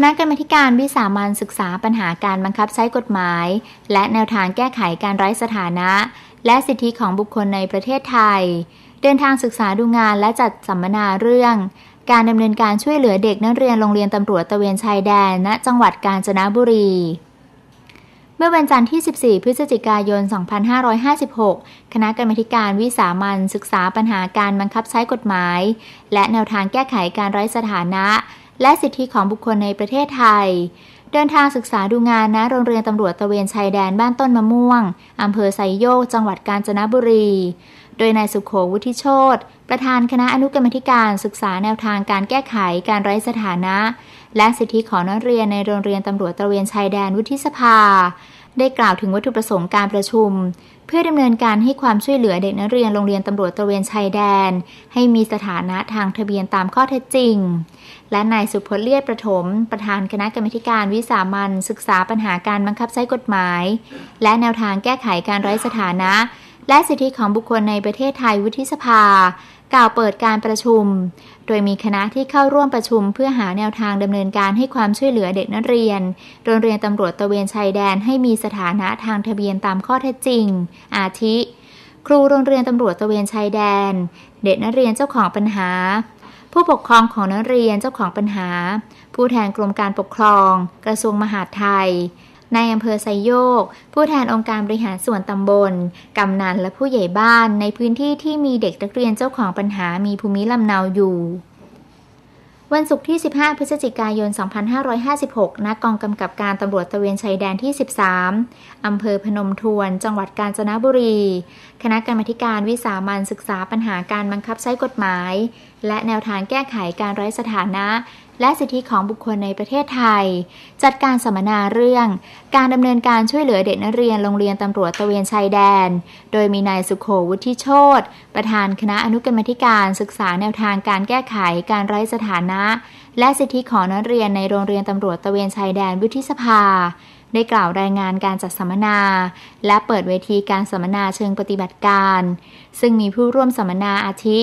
คณะกรรมการวิสามันศึกษาปัญหาการบังคับใช้กฎหมาย และแนวทางแก้ไขการไร้สถานะ และสิทธิของบุคคลในประเทศไทย เดินทางศึกษาดูงานและจัดสัมมนาเรื่อง การดำเนินการช่วยเหลือเด็กนักเรียนโรงเรียนตำรวจตะเวนชายแดน ณ จังหวัดกาญจนบุรีเมื่อวันจันทร์ที่ 14 พฤศจิกายน 2556 คณะกรรมการวิสามันศึกษาปัญหาการบังคับใช้กฎหมาย และแนวทางแก้ไขการไร้สถานะ และสิทธิของบุคคลในประเทศไทย เดินทางศึกษาดูงานณโรงเรียนตำรวจตะเวนชายแดนบ้านต้นมะม่วงอำเภอไซโยก จังหวัดกาญจนบุรี โดยนายสุขโขวุฒิโชตประธานคณะอนุกรรมธิการศึกษาแนวทางการแก้ไขการไร้สถานะ และสิทธิของนักเรียนในโรงเรียนตำรวจตะเวนชายแดนวุฒิสภา ได้กล่าวถึงวัตถุประสงค์การประชุม เพื่อดำเนินการให้ความช่วยเหลือเด็กนักเรียนโรงเรียนตำรวจตระเวนชายแดน ให้มีสถานะทางทะเบียนตามข้อเท็จจริง และนายสุพจน์เลียดประถม ประธานคณะกรรมการวิสามันศึกษาปัญหาการบังคับใช้กฎหมาย และแนวทางแก้ไขการไร้สถานะ และสิทธิของบุคคลในประเทศไทยวุฒิสภา กล่าวเปิดการประชุม โดยมีคณะที่เข้าร่วมประชุมเพื่อหาแนวทางดำเนินการให้ความช่วยเหลือเด็กนักเรียน โรงเรียนตำรวจตะเวนชายแดนให้มีสถานะทางทะเบียนตามข้อเท็จจริง อาทิ ครูโรงเรียนตำรวจตะเวนชายแดน เด็กนักเรียนเจ้าของปัญหา ผู้ปกครองของนักเรียนเจ้าของปัญหา ผู้แทนกรมการปกครอง กระทรวงมหาดไทย ในอำเภอไซโยก ผู้แทนองค์การบริหารส่วนตำบล กำนันและผู้ใหญ่บ้านในพื้นที่ที่มีเด็กนักเรียนเจ้าของปัญหามีภูมิลำเนาอยู่วันศุกร์ที่ 15 พฤศจิกายน 2556 ณ กองกำกับการตำรวจตะเวนชายแดนที่ 13 อำเภอพนมทวน จังหวัดกาญจนบุรี คณะกรรมาการวิสามันศึกษาปัญหาการบังคับใช้กฎหมาย และแนวทางแก้ไขการไร้สถานะ และสิทธิของบุคคลในประเทศไทย จัดการสัมมนาเรื่อง การดำเนินการช่วยเหลือเด็กนักเรียนโรงเรียนตำรวจตะเวนชายแดน โดยมีนายสุโขวุฒิโชตประธานคณะอนุกรรมธิการศึกษาแนวทางการแก้ไขการไร้สถานะ และสิทธิของนักเรียนในโรงเรียนตำรวจตะเวนชายแดนวุฒิสภาได้กล่าวรายงานการจัดสัมมนา และเปิดเวทีการสัมมนาเชิงปฏิบัติการ ซึ่งมีผู้ร่วมสัมมนาอาทิ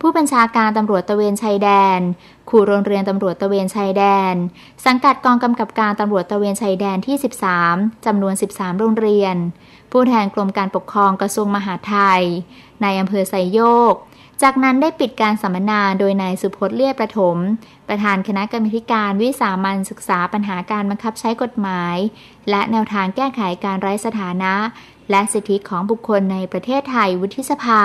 ผู้บัญชาการตำรวจตะเวนชายแดนครูโรงเรียนตำรวจตะเวนชายแดน สังกัดกองกำกับการตำรวจตะเวนชายแดนที่ 13จำนวน 13 โรงเรียน ผู้แทนกรมการปกครองกระทรวงมหาดไทยในอำเภอไซโยก จากนั้นได้ปิดการสัมมนาโดยนายสุพจน์เลียประถม ประธานคณะกรรมการวิสามันศึกษาปัญหาการบังคับใช้กฎหมาย และแนวทางแก้ไขการไร้สถานะ และสิทธิของบุคคลในประเทศไทยวุฒิสภา